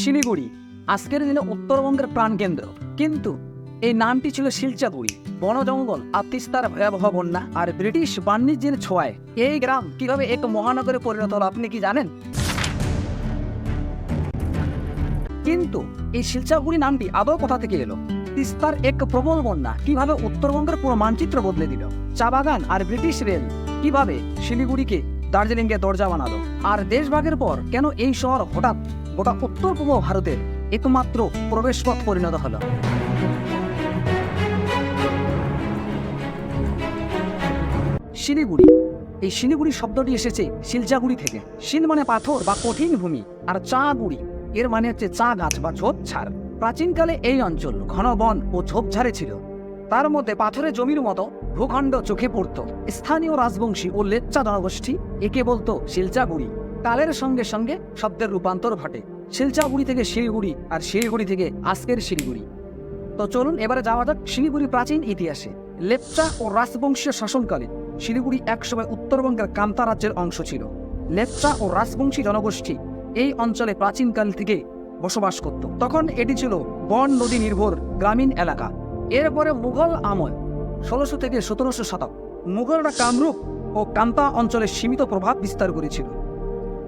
শিলিগুড়ি। আজকের দিনে উত্তরবঙ্গের প্রাণকেন্দ্র। কিন্তু এই নামটি ছিল শিলচাগুড়ি বন জঙ্গল আর তিস্তার ভয়াবহ বন্যা আর ব্রিটিশ বাণিজ্যের ছোঁয়ায়। এই গ্রাম কীভাবে এক মহানগরে পরিণত হলো আপনি কি জানেন? কিন্তু এই শিলচাগুড়ি নামটি আদৌ কোথা থেকে এলো? তিস্তার এক প্রবল বন্যা কীভাবে উত্তরবঙ্গের পুরো মানচিত্র বদলে দিল? চা বাগান আর ব্রিটিশ রেল কীভাবে শিলিগুড়িকে দার্জিলিংকে দরজা বানালো? আর দেশভাগের পর কেন এই শহর হঠাৎ গোটা উত্তর পূর্ব ভারতের একমাত্র প্রবেশপথ পরিণত হলো। শিলিগুড়ি। এই শিলিগুড়ি শব্দটি এসেছে শিলচাগুড়ি থেকে। শিল মানে পাথর বা কঠিন ভূমি, আর চা গুড়ি এর মানে হচ্ছে চা গাছ বা ঝোপঝাড়। প্রাচীনকালে এই অঞ্চল ঘন বন ও ঝোপঝাড়ে ছিল। তার মধ্যে পাথরের জমির মতো ভূখণ্ড চোখে পড়ত। স্থানীয় রাজবংশী ও লেচ্চা জনগোষ্ঠী একে বলতো শিলচাগুড়ি কালের সঙ্গে সঙ্গে শব্দের রূপান্তর ঘটে। শিলচাগুড়ি থেকে শিলিগুড়ি আর শিলিগুড়ি থেকে আজকের শিলিগুড়ি। তো চলুন এবারে যাওয়া যাক শিলিগুড়ি প্রাচীন ইতিহাসে। লেপচা ও রাজবংশীয় শাসনকালে শিলিগুড়ি একসময় উত্তরবঙ্গের কান্তা রাজ্যের অংশ ছিল। লেপচা ও রাজবংশী জনগোষ্ঠী এই অঞ্চলে প্রাচীনকাল থেকে বসবাস করত। তখন এটি ছিল বন নদী নির্ভর গ্রামীণ এলাকা। এরপরে মুঘল আমল, ষোলোশো থেকে সতেরোশো শতক। মুঘলরা কামরূপ ও কান্তা অঞ্চলে সীমিত প্রভাব বিস্তার করেছিল।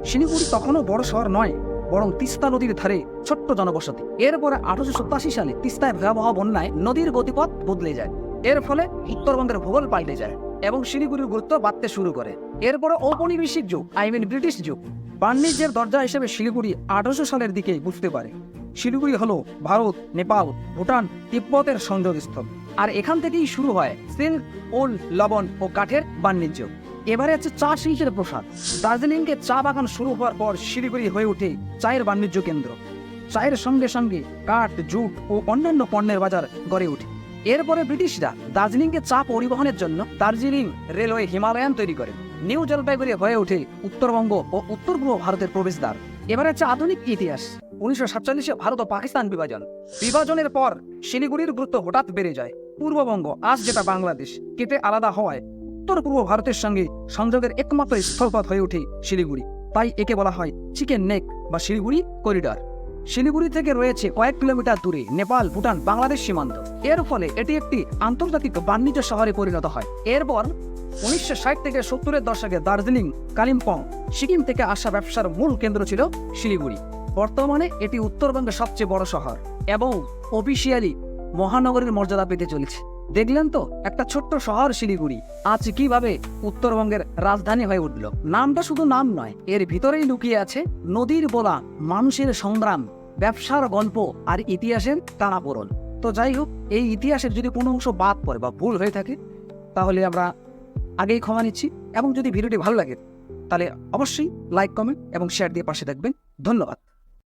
শিলিগুড়ি তখনও বড় শহর নয়, বরং তিস্তা নদীর ধারে ছোট্ট জনবসতি। এরপরে আঠারোশো সত্তাশি সালে তিস্তায় ভয়াবহ বন্যায় নদীর গতিপথ বদলে যায়। এর ফলে উত্তরবঙ্গের ভূগোল পাল্টে যায় এবং শিলিগুড়ির গুরুত্ব বাড়তে শুরু করে। এরপরে ঔপনিবেশিক যুগ আই মিন ব্রিটিশ যুগ। বাণিজ্যের দরজা হিসেবে শিলিগুড়ি আঠারোশো সালের দিকে বুঝতে পারে। শিলিগুড়ি হলো ভারত, নেপাল, ভুটান, তিব্বতের সংযোগস্থল। আর এখান থেকেই শুরু হয় সিল্ক ওল লবণ ও কাঠের বাণিজ্য। এবারে হচ্ছে চা শিল্পের প্রসার দার্জিলিংকে চা বাগান শুরু হওয়ার পর শিলিগুড়ি হয়ে ওঠে চায়ের বাণিজ্য কেন্দ্র। চায়ের সঙ্গে সঙ্গে কাঠ, জুট ও অন্যান্য পণ্যের বাজার গড়ে ওঠে। এরপরে ব্রিটিশরা দার্জিলিংকে চা পরিবহনের জন্য দার্জিলিং রেলওয়ে হিমালয়ান তৈরি করে। নিউ জলপাইগুড়ি হয়ে ওঠে উত্তরবঙ্গ ও উত্তর পূর্ব ভারতের প্রবেশদ্বার। এবারে হচ্ছে আধুনিক ইতিহাস। উনিশশো সাতচল্লিশে ভারত ও পাকিস্তান বিভাজন। বিভাজনের পর শিলিগুড়ির গুরুত্ব হঠাৎ বেড়ে যায়। পূর্ববঙ্গ আজ যেটা বাংলাদেশ, কেটে আলাদা হওয়ায় উত্তর পূর্ব ভারতের সঙ্গে সংযোগের একমাত্র স্থলপথ হয়ে ওঠে শিলিগুড়ি। তাই একে বলা হয় চিকেন নেক বা শিলিগুড়ি করিডর। শিলিগুড়ি থেকে রয়েছে কয়েক কিলোমিটার দূরে নেপাল, ভুটান, বাংলাদেশ সীমান্ত। এর ফলে এটি একটি আন্তর্জাতিক বাণিজ্য শহরে পরিণত হয়। এরপর উনিশশো ষাট থেকে সত্তরের দশকে দার্জিলিং, কালিম্পং, সিকিম থেকে আসা ব্যবসার মূল কেন্দ্র ছিল শিলিগুড়ি। বর্তমানে এটি উত্তরবঙ্গের সবচেয়ে বড় শহর এবং অফিসিয়ালি মহানগরীর মর্যাদা পেতে চলেছে। দেখলেন তো, একটা ছোট্ট শহর শিলিগুড়ি। আজ কীভাবে উত্তরবঙ্গের রাজধানী হয়ে উঠল। নামটা শুধু নাম নয়, এর ভিতরেই লুকিয়ে আছে নদীর বোলা, মানুষের সংগ্রাম, ব্যবসার গল্প আর ইতিহাসের টানাপোড়ন। তো যাই হোক, এই ইতিহাসের যদি কোনো অংশ বাদ পড়ে বা ভুল হয়ে থাকে, তাহলে আমরা আগেই ক্ষমা নিচ্ছি এবং যদি ভিডিওটি ভালো লাগে, তাহলে অবশ্যই লাইক কমেন্ট এবং শেয়ার দিয়ে পাশে থাকবেন। ধন্যবাদ।